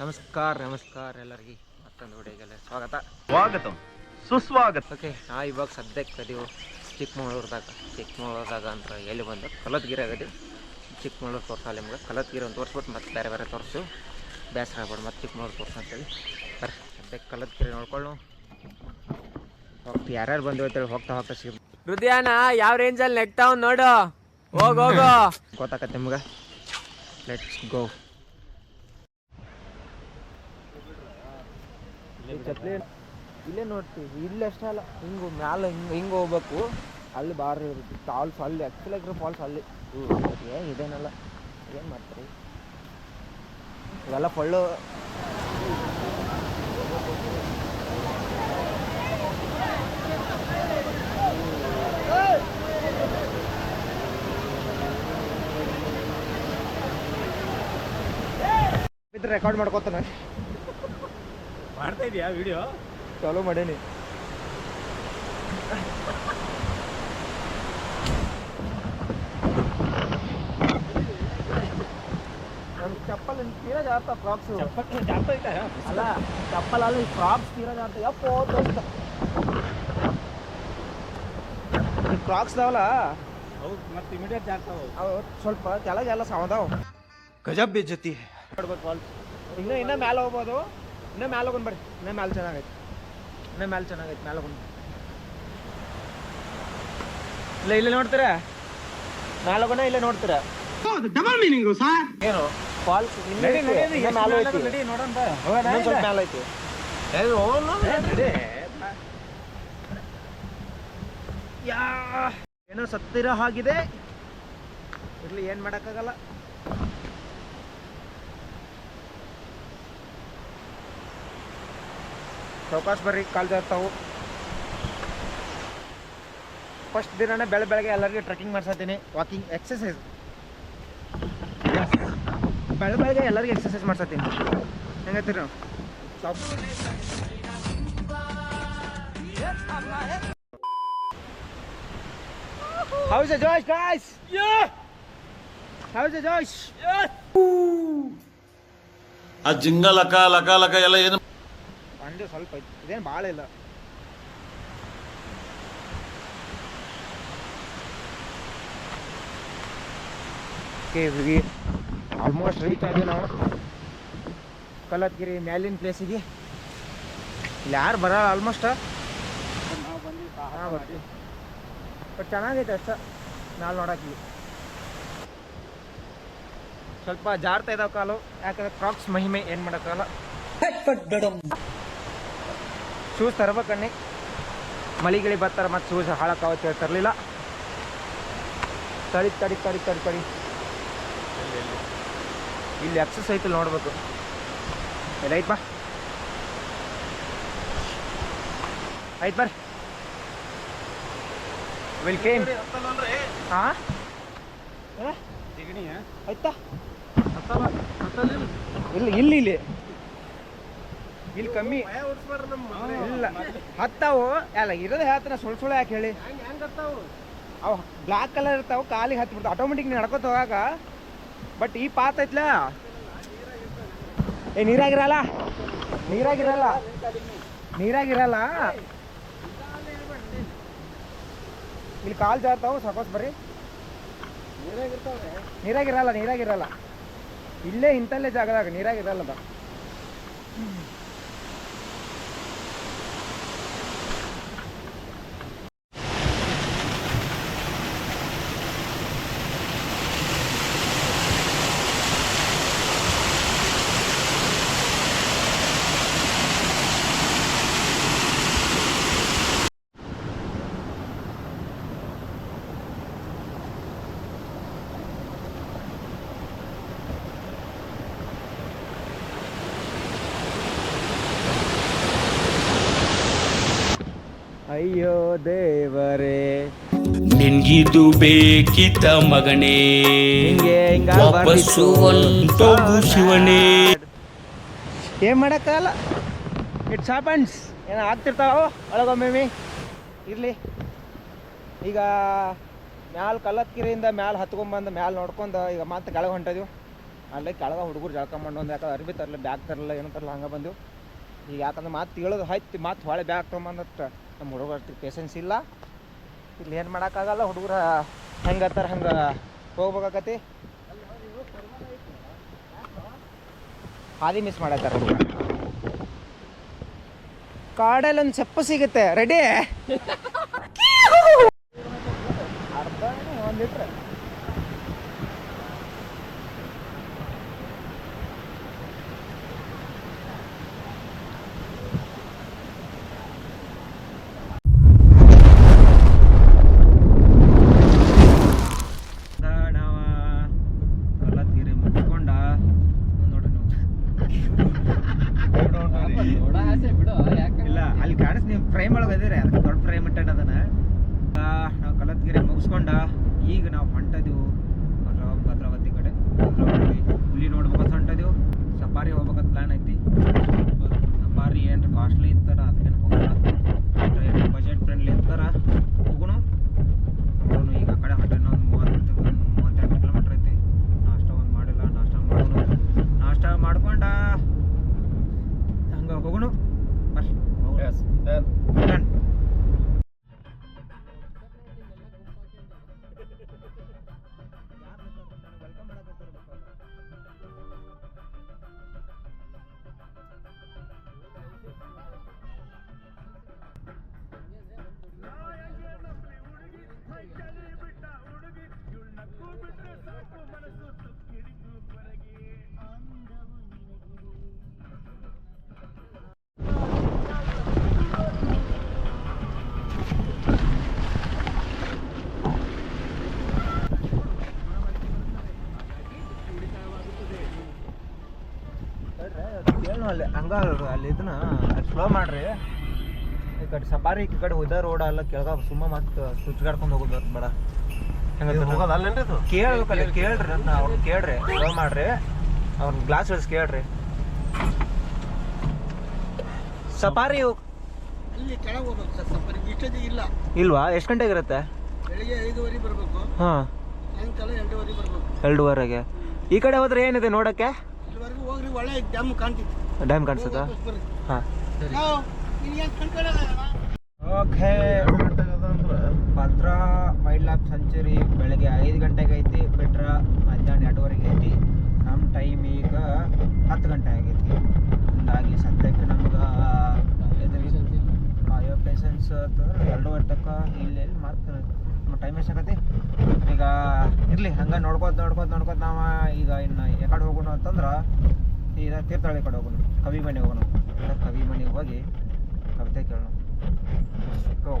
ನಮಸ್ಕಾರ ನಮಸ್ಕಾರ ಎಲ್ಲರಿಗೆ. ಮತ್ತೊಂದು ಹುಡುಗಿಗೆಲ್ಲ ಸ್ವಾಗತ. ಸ್ವಾಗತ. ಸುಸ್ವಾಗತ. ಓಕೆ ನಾ ಇವಾಗ ಸದ್ಯಕ್ಕೆ ಅದೀವು ಚಿಕ್ಕಮಗಳೂರ್ದಾಗ. ಚಿಕ್ಕಮಗಳೂರ್ದಾಗ ಅಂತ ಎಲ್ಲಿ ಬಂದು? ಕಲತ್ಗಿರಿ ಆಗದಿ. ಚಿಕ್ಕಮಗಳೂರು ತೋರ್ಸಲ್ಲ ನಿಮ್ಗೆ. ಕಲತ್ಗಿರಿ ಒಂದು ತೋರಿಸ್ಬಿಟ್ಟು ಮತ್ತೆ ಬೇರೆ ಬೇರೆ ತೋರಿಸು. ಬೇಸರ ಆಗ್ಬೋದು ಮತ್ತೆ ಚಿಕ್ಕಮಗಳೂರು ತೋರ್ಸು ಅಂತೇಳಿ. ಬರ್ರಿ ಸದ್ಯಕ್ಕೆ ಕಲತ್ಗಿರಿ ನೋಡ್ಕೊಳ್ಳು. ಹೋಗ್ತಿ. ಯಾರ್ಯಾರು ಬಂದು ಅಂತೇಳಿ ಹೋಗ್ತಾ ಹೋಗ್ತಾ ಸಿಗ್. ಹೃದಯನ ಯಾವ ರೇಂಜಲ್ಲಿ ನೆಗ್ತಾವ್ ನೋಡು. ಹೋಗ್ ಹೋಗೋ. ಗೊತ್ತಾಕತ್ತೆ ನಿಮ್ಗೆ. ಲೆಟ್ಸ್ ಗೋ ಇಲ್ಲೇ ನೋಡ್ತೀವಿ, ಇಲ್ಲಿ ಅಷ್ಟೇ ಅಲ್ಲ. ಹಿಂಗೆ ಮ್ಯಾಲೆ ಹಿಂಗೆ ಹಿಂಗೆ ಹೋಗ್ಬೇಕು. ಅಲ್ಲಿ ಬಾರಿ ಇರುತ್ತೆ. ಫಾಲ್ಸ್ ಅಲ್ಲಿ ಆ್ಯಕ್ಚುಲಿ ಆಗಿರೋ ಫಾಲ್ಸ್ ಅಲ್ಲಿ. ಏನು ಇದೇನಲ್ಲ. ಏನು ಮಾಡ್ತೀರಿ? ಇವೆಲ್ಲ ಫಳ್ಳು ರೆಕಾರ್ಡ್ ಮಾಡ್ಕೋತಾನೆ. ಮಾಡ್ತಾ ಇದೀಯಾ ವಿಡಿಯೋ ಚಾಲೂ ಮಾಡೇನಿ ನಮ್ಮ ಚಪ್ಪಲ್ ತೀರಾ ಜಾತ ಫ್ರಾಕ್ಸ್ ಜಾಸ್ತಿ ಐತಾ ಅಲ್ಲ ಚಪ್ಪಲ್ ಅಲ್ಲಿ ಫ್ರಾಕ್ಸ್ ತೀರಾ ಜಾತ ಯಪ್ಪೋ ದೋಸ್ತ ಫ್ರಾಕ್ಸ್ ಅದಾವಲ್ಲ ಹೌದು ಮತ್ತೆ ಇಮಿಡಿಯೇಟ್ ಜಾಗ್ತಾವ ಅವು ಸ್ವಲ್ಪ ಕೆಳಗೆಲ್ಲ ಸಾವದಾವ್ ಗಜಬ್ ಬೇಜತಿ ನೋಡ್ಬೇಕು ಫಾಲ್ಸ್ ಇನ್ನೂ ಇನ್ನೂ ಮ್ಯಾಲೆ ಹೋಗ್ಬೋದು ಇನ್ನೂ ಮ್ಯಾಲೆ ಹೋಗೋಣ ಬರ್ರಿ ಇನ್ನೂ ಮ್ಯಾಲೆ ಚೆನ್ನಾಗೈತೆ. ಇನ್ನೂ ಮ್ಯಾಲೆ ಚೆನ್ನಾಗೈತೆ ಮ್ಯಾಲೆ ಹೋಗೋಣ. ಇಲ್ಲ ಇಲ್ಲೇ ನೋಡ್ತೀರಾ? ಮ್ಯಾಲೆ ಹೋಗೋಣ ಇಲ್ಲೇ ನೋಡ್ತೀರಾ? ಡಬಲ್ ಮೀನಿಂಗ್ ಸರ್ ಏನು? ಫಾಲ್ಸ್ ಇನ್ನೂ ಐತಿ, ಇನ್ನೂ ಮ್ಯಾಲೆ ಐತಿ ನೋಡೋಣ ಸ್ವಲ್ಪ ಮ್ಯಾಲೆ ಐತಿ ಯಾ ಏನೋ ಸತ್ತಿರೋ ಹಾಗಿದೆ. ಇರ್ಲಿ ಏನ್ ಮಾಡಕ್ಕಾಗಲ್ಲ. ಚೌಕಾಸ್ ಬರ್ರಿ ಕಾಲ್ ಜಾರ್ತಾವು ಫಸ್ಟ್ ದಿನನೇ ಬೆಳೆ ಬೆಳಗ್ಗೆ ಎಲ್ಲರಿಗೂ ಟ್ರೆಕ್ಕಿಂಗ್ ಮಾಡ್ಸತ್ತೀನಿ ವಾಕಿಂಗ್ ಎಕ್ಸಸೈಸ್ ಬೆಳೆ ಬೆಳಗ್ಗೆ ಎಲ್ಲರಿಗೂ ಎಕ್ಸಸೈಸ್ ಮಾಡ್ಸತ್ತೀನಿ ಹೆಂಗೈತಿರಿ ನಾವು How's the Josh, guys? Yeah. How's the Josh? ಆ ಜಿಂಗ ಲಕ ಲಕ ಲಕ ಎಲ್ಲ ಏನು ಬಂಡೆ ಸ್ವಲ್ಪ ಐತಿ. ಇದೇನು ಭಾಳ ಇಲ್ಲ. ಆಲ್ಮೋಸ್ಟ್ ರೀಚ್ ಆದ್ವಿ ನಾವು. ಕಲತ್ಗಿರಿ ಮ್ಯಾಲಿನ ಪ್ಲೇಸಿಗೆ ಇಲ್ಲಿ ಯಾರು ಬರಲ್ಲ ಆಲ್ಮೋಸ್ಟ್ ಬರ್ತೀವಿ ಬಟ್ ಚೆನ್ನಾಗೈತೆ ಅಷ್ಟ. ನಾಳೆ ನೋಡಕ್ಕೆ ಸ್ವಲ್ಪ ಜಾರ್ತಾ ಇದಾವ ಕಾಲು. ಯಾಕಂದ್ರೆ ಕ್ರಾಕ್ಸ್ ಮಹಿಮೆ ಏನು ಮಾಡೋಕ್ಕಾಗಲ್ಲ. ಶೂಸ್ ತರ್ಬೇಕಣ್ಣಿ ಮಳಿ ಗಿಳಿ ಬರ್ತಾರೆ ಮತ್ತೆ ಶೂಸ್ ಹಾಳಕ್ಕಾವತ್ತೆ ತರಲಿಲ್ಲ. ತಡಿ ತಡಿ ತಡಿ ತಡಿ ತಡಿ. ಇಲ್ಲಿ ಎಕ್ಸಸ್ ಐತಿ ನೋಡ್ಬೇಕು. ಇಲ್ಲ ಐತ್ ಬಾ. ಐತ್ ಬರ್ರಿ ವಿಲ್ ಕೇಮ್ ಹಾ ಆಯ್ತಾ? ಇಲ್ಲ ಇಲ್ಲಿ ಇಲ್ಲಿ. ಇಲ್ಲಿ ಕಮ್ಮಿ ಇಲ್ಲ ಹತ್ತಾವು ಅಲ್ಲ ಇರೋದು ಹೇಳ್ತಾನೆ ಸುಳ್ಳು ಸುಳ್ಳು ಯಾಕೆ ಹೇಳಿ ಅವು ಬ್ಲ್ಯಾಕ್ ಕಲರ್ ಇರ್ತಾವ ಕಾಲಿಗೆ ಹತ್ತಿ ಬಿಡ್ತಾವ ಆಟೋಮೆಟಿಕ್ ನಡ್ಕೋತ ಹೋಗಾಗ ಬಟ್ ಈ ಪಾತ್ ಐತ್ಲ ಏ ನೀರಾಗಿರಲ್ಲ ನೀರಾಗಿರಲ್ಲ ನೀರಾಗಿರಲ್ಲ ಇಲ್ಲಿ ಕಾಲು ಜಾರ್ತಾವು ಸಪೋಸ್ ಬರ್ರಿ ನೀರಾಗಿರಲ್ಲ ನೀರಾಗಿರಲ್ಲ ಇಲ್ಲೇ ಇಂಥಲ್ಲೇ ಜಾಗದಾಗ ನೀರಾಗಿರಲ್ಲ ಬಾ ಅಯ್ಯೋ ದೇವರೇ. ನಿನ್ಗಿದು ಬೇಕಿತ ಮಗನೇ. ಹಿಂಗೆ ಹಿಂಗ ವಾಪಸ್ಸು ಹೊಂಟೋಗು ಶಿವನೇ. ಏನ್ ಮಾಡಕ್ಕಾಗಲ್ಲ ಇಟ್ಸ್ ಹ್ಯಾಪನ್ಸ್ ಏನೋ ಆಗ್ತಿರ್ತಾವ? ಒಳಗೊಮ್ಮೆ ಇರ್ಲಿ. ಈಗ ಮ್ಯಾಲ ಕಲ್ಲತ್ಕಿರಿಯಿಂದ ಮ್ಯಾಲ ಹತ್ಕೊಂಬಂದು ಮ್ಯಾಲ ನೋಡ್ಕೊಂಡು ಈಗ ಮತ್ತೆ ಕೆಳಗೆ ಹೊಂಟದೀವಿ ಅಲ್ಲಿ ಕೆಳಗೆ ಹುಡುಗರು ಜಳ್ಕೊಂಬಂಡು ಒಂದು ಯಾಕಂದ್ರೆ ಅರ್ಬಿ ತರಲ್ಲ ಬ್ಯಾಗ್ ತರಲ್ಲ ಏನು ತರಲ್ಲ ಹಂಗೆ ಬಂದೆವು ಈಗ ಯಾಕಂದ್ರೆ ಮತ್ತೆ ಇಳೋದು ಹತ್ತಿ ಮತ್ತೆ ಹೊಳೆ ಬ್ಯಾಗ್ ತೊಗೊಂಬಂದತ್ತ ನಮ್ಮ ಹುಡುಗರ ಪೇಷನ್ಸ್ ಇಲ್ಲ. ಇಲ್ಲಿ ಏನು ಮಾಡೋಕ್ಕಾಗಲ್ಲ, ಹುಡುಗರ ಹೆಂಗೆ ಹತ್ತಾರ ಹಂಗೆ ಹೋಗ್ಬೇಕಾಗತಿ ಹಾದಿ ಮಿಸ್ ಮಾಡತ್ತಾರ ಹುಡುಗರು ಕಾಡಲ್ಲಿ ಒಂದು ಸಿಗುತ್ತೆ. ರೆಡಿ ಅರ್ಧ ಒಂದು ಲೀಟ್ರ್ ನಾವು ಕಲ್ಲತ್ಗಿರಿ ಮುಟ್ಕೊಂಡ ನೋಡ್ರಿ ನೀವು ಇಲ್ಲ ಅಲ್ಲಿ ಕಾಣಿಸ್ ನೀವು ಫ್ರೇಮ್ ಒಳಗೆ ಅದಿರಿ ಅದಕ್ಕೆ ದೊಡ್ಡ ಫ್ರೇಮ್ ಅದನ ಅದನ್ನ. ನಾವು ಕಲತ್ಗಿರಿ ಮುಗಿಸ್ಕೊಂಡ, ಈಗ ನಾವು ಹೊಂಟದೀವು ಭದ್ರ- ಭದ್ರಾವತಿ ಭದ್ರಾವತಿ. ಏನು ಅಲ್ಲಿ ಹಂಗ ಅಲ್ಲಿ ಇದನ್ನ ಸ್ಲೋ ಮಾಡ್ರಿ. ಈ ಕಡೆ ಸಫಾರಿ ಈ ಕಡೆ ಹೋದ ರೋಡ್ ಅಲ್ಲ ಕೆಳಗ ಸುಮ್ಮ ಮತ್ತೆ ಸುಚ್ಗಾಡ್ಕೊಂಡು ಹೋಗೋದು ಬೇಡ. ಕೇಳ್ಬೇಕಲ್ಲ ಕೇಳ್ರಿ ಅಂತ ಅವ್ರನ್ನ ಕೇಳ್ರಿ ಸ್ಲೋ ಮಾಡ್ರಿ. ಅವ್ರನ್ನ ಗ್ಲಾಸ್ ಇಳಿಸ್ ಕೇಳ್ರಿ. ಸಫಾರಿ ಅಲ್ಲಿ ಕೆಳಗೆ ಹೋಗ್ಬೇಕು ಸರ್ ಸಫಾರಿ ಇಷ್ಟೊತ್ತಿಗೆ ಇಲ್ಲ. ಇಲ್ವಾ? ಎಷ್ಟು ಗಂಟೆಗೆ ಇರುತ್ತೆ? ಬೆಳಿಗ್ಗೆ ಐದುವರೆ ಬರಬೇಕು. ಹಾಂ. ಸಾಯಂಕಾಲ ಎಂಟುವರೆ ಬರಬೇಕು. ಎರಡೂವರೆಗೆ. ಈ ಕಡೆ ಹೋದ್ರೆ ಏನಿದೆ ನೋಡಕ್ಕೆ? ಇಲ್ಲಿವರೆಗೂ ಹೋಗ್ರಿ ಒಳ್ಳೆ ಡ್ಯಾಮ್ ಕಾಣ್ತಿತ್ತು. ಡ್ಯಾಮ್ ಕಾಣಿಸುತ್ತಾ ಹಾಂ. Okay. Bhadra wild life sanctuary ಬೆಳಗ್ಗೆ ಐದು ಗಂಟೆಗೆ ಐತಿ. ಬಿಟ್ರ ಮಧ್ಯಾಹ್ನ ಎರಡುವರೆಗೆ ಐತಿ. ನಮ್ಮ ಟೈಮ್ ಈಗ ಹತ್ತು ಗಂಟೆ ಆಗೈತಿ. ಹಂಗಾಗಿ ಸದ್ಯಕ್ಕೆ ನಮ್ಗೆ ಅಯ್ಯೋ ಪೇಷನ್ಸ್ ಅಂತಂದ್ರೆ ಎರಡೂವರೆ ತಕ್ಕ ಇಲ್ಲಿ ಮತ್ತೆ ನಮ್ಮ ಟೈಮ್ ಎಷ್ಟಾಗತಿ ಈಗ ಇರಲಿ, ಹಂಗೆ ನೋಡ್ಕೊತ ನೋಡ್ಕೊತ ನೋಡ್ಕೊತ ನಾವು ಈಗ ಇನ್ನು ಎಕಡೆ ಹೋಗೋಣ ಅಂತಂದ್ರೆ ಈಗ ತೀರ್ಥಹಳ್ಳಿ ಕಡೆ ಹೋಗೋಣ. ಕವಿ ಮನೆ ಹೋಗೋಣ. ಕವಿ ಮನೆಗೆ ಹೋಗಿ ಕವಿತೆ ಕೇಳೋಣ. ಗೋ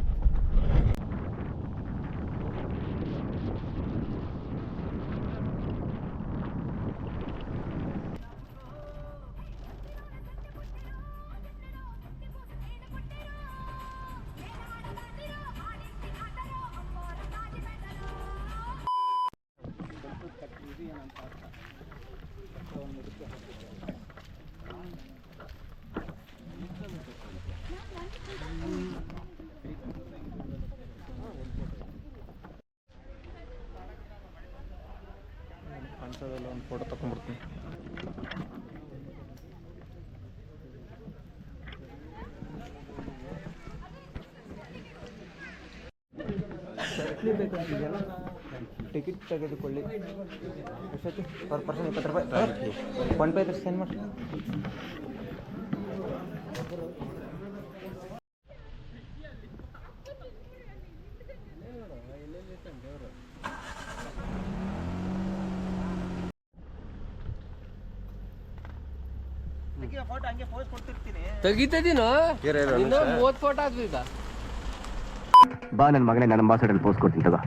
ಕಾಣಿಸೋದಲ್ಲ ಒಂದು ಫೋಟೋ ತಗೊಂಡ್ಬಿಡ್ತೀನಿ ಟಿಕೆಟ್ ತೆಗೆದುಕೊಳ್ಳಿ. ಎಷ್ಟೈತಿ ಪರ್ ಪರ್ಸನ್ ಇಪ್ಪತ್ತು ರೂಪಾಯಿ. ಫೋನ್ ಪೇ ಇದ್ರೆ ಸೆಂಡ್ ಮಾಡಿ ಫೋಟೋ ಆಗ್ತಿದ್ದ ಬಾ ನನ್ನ ಮಗನೇ ನನ್ನ ಅಂಬಾಸಡರ್ ಪೋಸ್ಟ್ ಕೊಡ್ತೀನಿ ತಗೋ.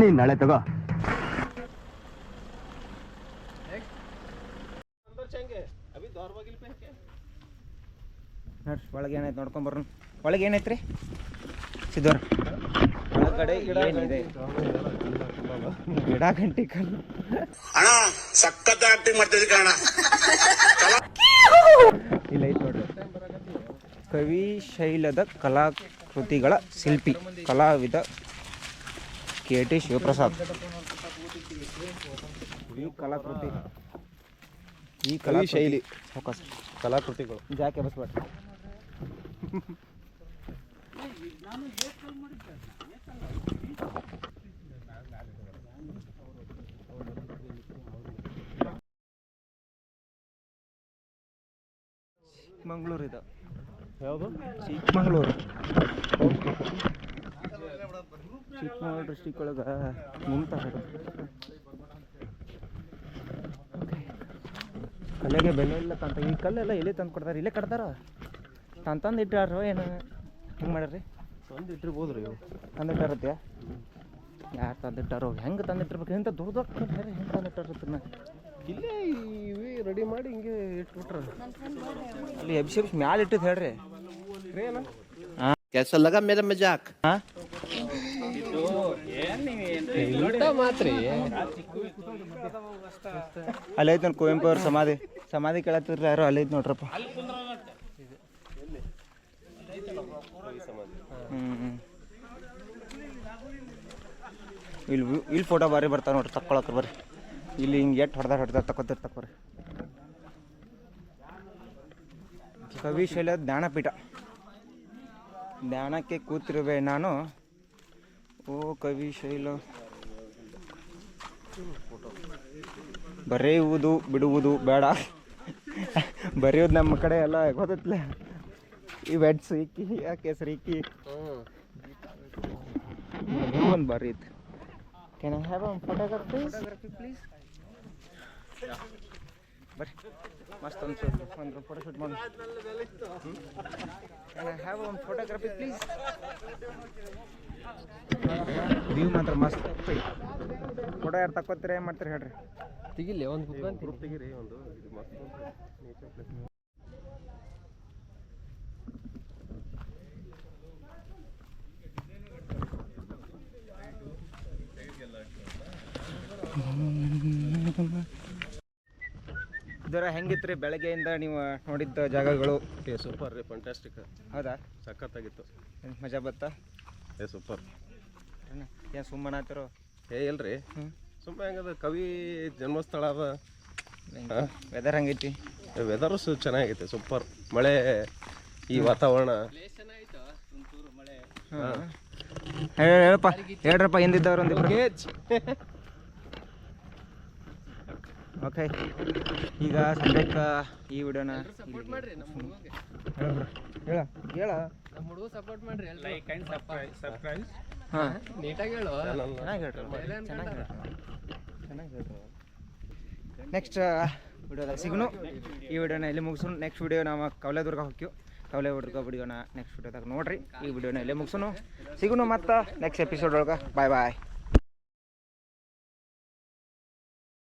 ನೀನ್ ನಾಳೆ ತಗೋ. ನೋಡ್ರಿ ಒಳಗೆ ಏನಾಯ್ತು ನೋಡ್ಕೊಂಬರ್ರಿ ಒಳಗೆ ಏನೈತ್ರಿ ಸಿದ್ದವ್ರ ಒಳಗಡೆ ಏನಿದೆ? ಗಿಡ ಗಂಟಿ ಕಲ್ಲು. ಅಣ್ಣ ಸಖತ್ ಆಕ್ಟಿಂಗ್ ಮಾಡ್ತಿದ್ದೆ ಕಣ ಇಲ್ಲ ಐತೆ ನೋಡ್ರಿ. ಕವಿ ಶೈಲದ ಕಲಾಕೃತಿಗಳ ಶಿಲ್ಪಿ ಕಲಾವಿದ ಕೆ ಟಿ ಶಿವಪ್ರಸಾದ್. ಈ ಕಲಾಕೃತಿ ಈ ಕಲಾ ಶೈಲಿ. ಫೋಕಸ್ ಕಲಾಕೃತಿಗಳು. ಜಾಕೆ ಬಸ್ಬೇಡ್ರಿ ಚಿಕ್ಕಮಂಗ್ಳೂರು ಇದು. ಯಾವುದು? ಚಿಕ್ಕಮಂಗ್ಳೂರು. ಚಿಕ್ಕಮಂಗ್ಳೂರು ಡಿಸ್ಟಿಕ್ ಒಳಗೆ ಮುಂತಾಗ ಕಲೆಗೆ ಬೆಲೆ ಇಲ್ಲ ತಂತ. ಈ ಕಲ್ಲೆಲ್ಲ ಎಲ್ಲಿ ತಂದು ಕೊಡ್ತಾರೆ? ಇಲ್ಲೇ ಕಟ್ತಾರ? ತಂದು ತಂದು ಇಟ್ಟಾರೋ ಏನು? ಹೆಂಗೆ ಮಾಡ್ಯಾರ್ರಿ ತಂದು ಇಟ್ಟಿರ್ಬೋದು ರೀ ಇವು ತಂದಿಟ್ಟಾರತ್ಯ ಯಾರು ತಂದಿಟ್ಟಾರೋ ಹೆಂಗೆ ತಂದಿಟ್ಟಿರ್ಬೇಕು ಇಂಥ ದೊಡ್ಡ ದೊಡ್ಡ ಹೆಂಗೆ ತಂದಿಟ್ಟಾರ ಇಲ್ಲೇ ರೆಡಿ ಮಾಡಿ ಹಿಂಗೆ ಇಟ್ಬಿಟ್ರ. ಅಲ್ಲಿ ಎಬ್ಸಿಬ್ಸ್ ಮ್ಯಾಲ ಇಟ್ಟಿದ್ ಹೇಳ್ರಿ. ಕೆಲಸ ಲಗ ಮೇಲೆ ಮಜಾಕ್ ಮಾತ್ರಿ. ಅಲ್ಲಿ ಐತ್ ನೋಡಿ ಕುವೆಂಪು ಅವ್ರ ಸಮಾಧಿ. ಸಮಾಧಿ ಕೇಳತ್ತಿದ್ರ ಯಾರು ಅಲ್ಲಿ ಐತ್ ನೋಡ್ರಪ್ಪ. ಇಲ್ಲಿ ಇಲ್ಲಿ ಫೋಟೋ ಬಾರಿ ಬರ್ತಾವ ನೋಡ್ರಿ ತಕ್ಕೊಳಕ್ರಿ ಬರ್ರಿ. ಇಲ್ಲಿ ಹಿಂಗೆ ಎಟ್ ಹೊಡೆದಾಡ ಹೊಡೆದಾಡ ತಕ್ಕೊತಿರ್ ರೀ ಕವಿ ಶೈಲ ಜ್ಞಾನಪೀಠ. ಧ್ಯಾನಕ್ಕೆ ಕೂತಿರುವೆ ನಾನು. ಓ ಕವಿಶೈಲ. ಬರೆಯುವುದು ಬಿಡುವುದು ಬೇಡ. ಬರೆಯೋದು ನಮ್ಮ ಕಡೆ ಎಲ್ಲ ಗೊತ್ತೈತ್ಲೆ ಈ ವೆಡ್ಸ್ ಇಕ್ಕಿ ಯಾಕೆ ಕೆಸರು ಇಕ್ಕಿ. ಒಂದು ಬರ್ರಿ ಇತ್ತು can I have a photography please ಬರ್ರಿ. ಮಸ್ತ್ ಅನ್ಸೋದು ಒಂದು ಫೋಟೋ ಶೂಟ್ ಮಾಡಿ. Have one photography please view ಮಾತ್ರ ಮಸ್ತ್. ಫೋಟೋ ಯಾರು ತಕ್ಕೋತೀರ ಏನು ಮಾಡ್ತೀರಿ ಹೇಳ್ರಿ. ತೆಗಿಲಿ ಒಂದು ಗ್ರೂಪ್ ತೆಗಿರಿ ಒಂದು ಮಸ್ತ್ ಇದರ ಹೆಂಗಿತ್ತು ರೀ ಬೆಳಗ್ಗೆಯಿಂದ ನೀವು ನೋಡಿದ್ದ ಜಾಗಗಳು? ಏ ಸೂಪರ್ ರೀ ಫಂಟಾಸ್ಟಿಕ್ ಹೌದಾ? ಸಖತ್ತಾಗಿತ್ತು. ಮಜಾ ಬತ್ತಾ? ಏ ಸೂಪರ್ ಏನು ಸುಮ್ಮನಾತಿರೋ ಏ ಇಲ್ರಿ. ಸುಮ್ಮ ಸುಮ್ಮನೆ ಹೆಂಗದ ಕವಿ ಜನ್ಮಸ್ಥಳ ಅದ. ವೆದರ್ ಹಂಗೈತಿ? ವೆದರು ಸು ಚೆನ್ನಾಗೈತೆ ಸೂಪರ್ ಮಳೆ ಈ ವಾತಾವರಣ. ಹೇಳ- ಹೇಳಪ್ಪ ಹೇಳ್ರಪ್ಪ ಹಿಂದಿದ್ದವ್ರು ಒಂದಿಬ್ರು. ಓಕೆ. ಈಗ ಸದ್ಯಕ್ಕೆ ಈ ವಿಡಿಯೋನ ಸಪೋರ್ಟ್ ಮಾಡ್ರಿ ನಮ್ಮ ಹುಡುಗಗೆ. ಹೇಳ ಹೇಳ ನಮ್ಮ ಹುಡುಗ ಸಪೋರ್ಟ್ ಮಾಡ್ರಿ ಸಬ್ಸ್ಕ್ರೈಬ್ ಹಾಂ. ನೀಟಾಗಿ ಹೇಳು. ಚೆನ್ನಾಗಿ ಹೇಳ್ರಿ ಚೆನ್ನಾಗಿ ಹೇಳ್ರಿ ಚೆನ್ನಾಗಿ ಹೇಳ್ರಿ ನೆಕ್ಸ್ಟ್ ವಿಡಿಯೋದಾಗ ಸಿಗ್ನು. ಈ ವಿಡಿಯೋನ ಇಲ್ಲಿ ಮುಗಿಸು ನೆಕ್ಸ್ಟ್ ವಿಡಿಯೋ ನಾವು ಕವಲೆದುರ್ಗ ಹೋಗ್ತೀವಿ. ಕವಲೆದುರ್ಗ ವಿಡಿಯೋನ ನೆಕ್ಸ್ಟ್ ವಿಡಿಯೋದಾಗ ನೋಡ್ರಿ. ಈ ವಿಡಿಯೋನ ಇಲ್ಲೇ ಮುಗಿಸು ಸಿಗುನು ಮತ್ತೆ ನೆಕ್ಸ್ಟ್ ಎಪಿಸೋಡ್ ಒಳಗೆ. ಬಾಯ್ ಬಾಯ್